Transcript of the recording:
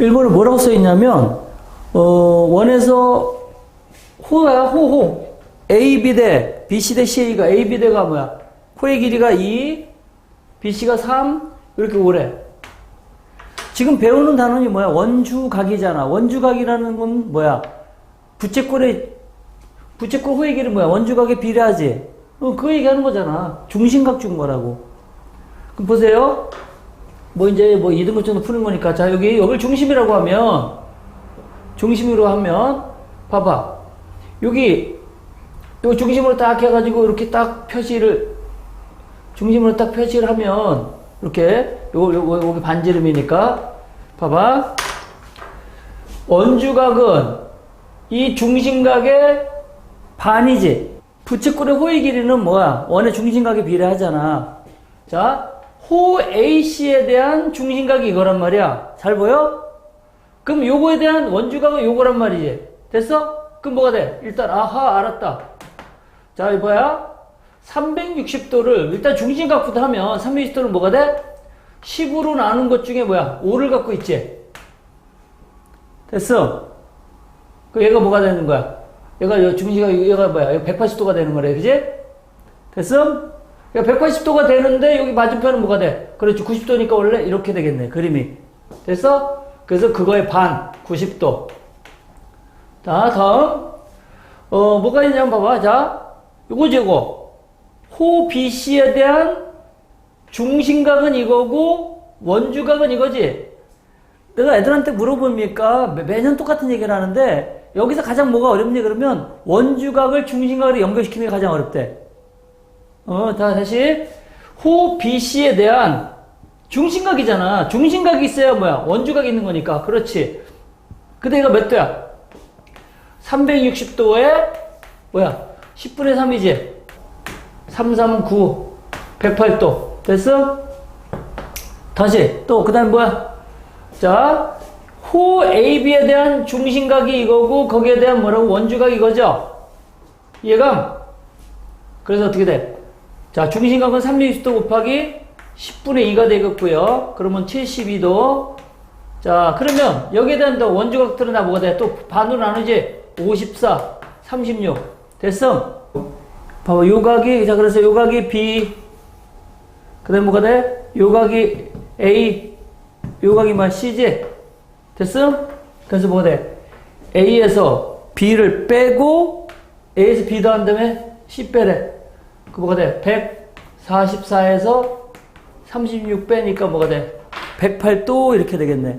일본에 뭐라고 써 있냐면 어, 원에서 호야 호호 AB 대 BC 대 CA가 AB 대가 뭐야? 호의 길이가 2, BC가 3 이렇게 오래. 지금 배우는 단원이 뭐야? 원주각이잖아. 원주각이라는 건 뭐야? 부채꼴의 부채꼴 호의 길이 뭐야? 원주각에 비례하지. 어, 그 얘기하는 거잖아. 중심각 준 거라고. 그럼 보세요. 뭐 이제 뭐 2등급 정도 푸는 거니까. 자 여기 여기를 중심이라고 하면 중심으로 하면 봐봐. 여기 요 중심으로 딱 해가지고 이렇게 딱 표시를 중심으로 딱 표시를 하면 이렇게 요거 요거 여기 반지름이니까. 봐봐. 원주각은 이 중심각의 반이지. 부채꼴의 호의 길이는 뭐야? 원의 중심각에 비례하잖아. 자, 호 AC에 대한 중심각이 이거란 말이야. 잘 보여? 그럼 요거에 대한 원주각은 요거란 말이지. 됐어? 그럼 뭐가 돼? 일단, 아하, 알았다. 자, 이거야. 360도를, 일단 중심각부터 하면 360도는 뭐가 돼? 10으로 나눈 것 중에 뭐야? 5를 갖고 있지. 됐어? 그 얘가 뭐가 되는 거야? 얘가 요 중심각, 얘가 뭐야? 180도가 되는 거래. 그지? 됐어? 그러니까 180도가 되는데 여기 맞은편은 뭐가 돼? 그렇지 90도니까 원래 이렇게 되겠네 그림이. 됐어? 그래서 그거의 반 90도. 자 다음. 어 뭐가 있냐면 봐봐. 자 요거지 요거. 호 BC에 대한 중심각은 이거고 원주각은 이거지. 내가 애들한테 물어보니까 매- 매년 똑같은 얘기를 하는데 여기서 가장 뭐가 어렵니? 그러면 원주각을 중심각으로 연결시키는 게 가장 어렵대 어, 다 다시 호 BC에 대한 중심각이잖아. 중심각이 있어야 뭐야? 원주각이 있는 거니까. 그렇지. 근데 얘가 몇 도야? 360도에 뭐야? 10분의 3이지. 3, 3, 9, 108도. 됐어? 다시 또 그다음 뭐야? 자, 호 AB에 대한 중심각이 이거고 거기에 대한 뭐라고 원주각이 이거죠? 이해감? 그래서 어떻게 돼? 자, 중심각은 360도 곱하기 10분의 2가 되겠고요. 그러면 72도. 자, 그러면 여기에 대한 또 원주각들은 다 뭐가 돼? 또 반으로 나누지? 54, 36. 됐어? 봐봐, 요각이, 자, 그래서 요각이 B. 그 다음에 뭐가 돼? 요각이 A. 요각이 뭐 C지? 됐어? 그래서 뭐가 돼? A에서 B를 빼고 A에서 B 더한 다음에 C 빼래. 그 뭐가 돼? 144에서 36 빼니까 뭐가 돼? 108도 이렇게 되겠네.